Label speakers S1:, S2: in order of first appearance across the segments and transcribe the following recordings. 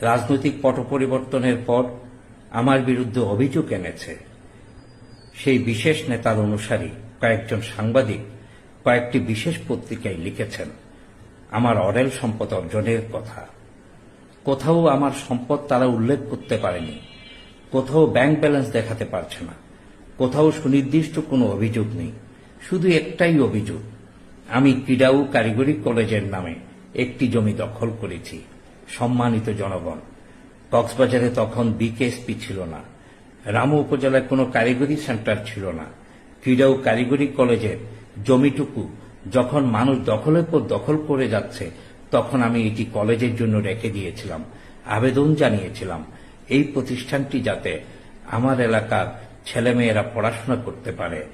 S1: রাজনৈতিক পট পরিবর্তনের পর আমার বিরুদ্ধে অভিযোগ এনেছে। সেই বিশেষ নেতার অনুসারী কয়েকজন সাংবাদিক কয়েকটি বিশেষ পত্রিকায় লিখেছেন, আমার অরেল সম্পদ অর্জনের কথা। কোথাও আমার সম্পদ তারা উল্লেখ করতে পারেনি। কোথাও ব্যাংক ব্যালেন্স দেখাতে পারছে না। কোথাও সুনির্দিষ্ট কোনো অভিযোগ নেই। শুধু একটাই অভিযোগ, আমি ক্রীড়া ও কারিগরি কলেজের নামে একটি জমি দখল করেছি। সম্মানিত জনগণ। কক্সবাজারে তখন বিকেএসপি ছিল না। রামু উপজেলায় কোনো কারিগরি সেন্টার ছিল না। ক্রীড়া ও কারিগরি কলেজের জমিটুকু যখন মানুষ দখলের পর দখল করে যাচ্ছে, তখন আমি এটি কলেজের জন্য রেখে দিয়েছিলাম, আবেদন জানিয়েছিলাম। এই প্রতিষ্ঠানটি যাতে আমার এলাকার ছেলেমেয়েরা পড়াশোনা করতে পারে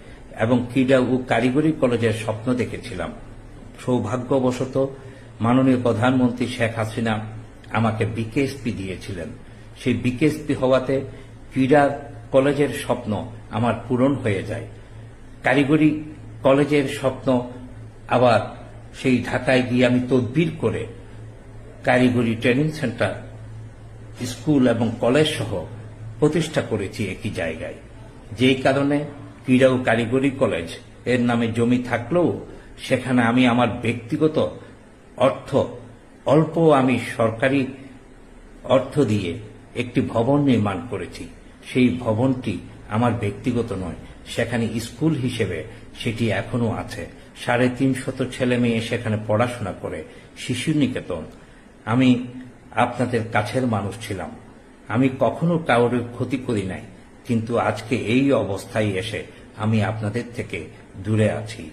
S1: এবং ক্রীড়া ও কারিগরি কলেজের স্বপ্ন দেখেছিলাম। সৌভাগ্যবশত মাননীয় প্রধানমন্ত্রী শেখ হাসিনা আমাকে বিকেএসপি দিয়েছিলেন। সেই বিকেএসপি হওয়াতে ক্রীড়া কলেজের স্বপ্ন আমার পূরণ হয়ে যায়। কারিগরি কলেজের স্বপ্ন আবার সেই ঢাকায় গিয়ে আমি তদবির করে কারিগরি ট্রেনিং সেন্টার, স্কুল এবং কলেজ সহ প্রতিষ্ঠা করেছি একই জায়গায়। যেই কারণে ক্রীড়া ও কারিগরি কলেজের নামে জমি থাকলেও সেখানে আমি আমার ব্যক্তিগত অর্থ অল্প আমি সরকারি অর্থ দিয়ে একটি ভবন নির্মাণ করেছি। সেই ভবনটি আমার ব্যক্তিগত নয়, সেখানে স্কুল হিসেবে সেটি এখনও আছে। সাড়ে তিনশত ছেলে মেয়ে সেখানে পড়াশোনা করে শিশু নিকেতন আমি আপনাদের কাছের মানুষ ছিলাম। আমি কখনো কারোর ক্ষতি করি নাই, কিন্তু আজকে এই অবস্থায় এসে আমি আপনাদের থেকে দূরে আছি।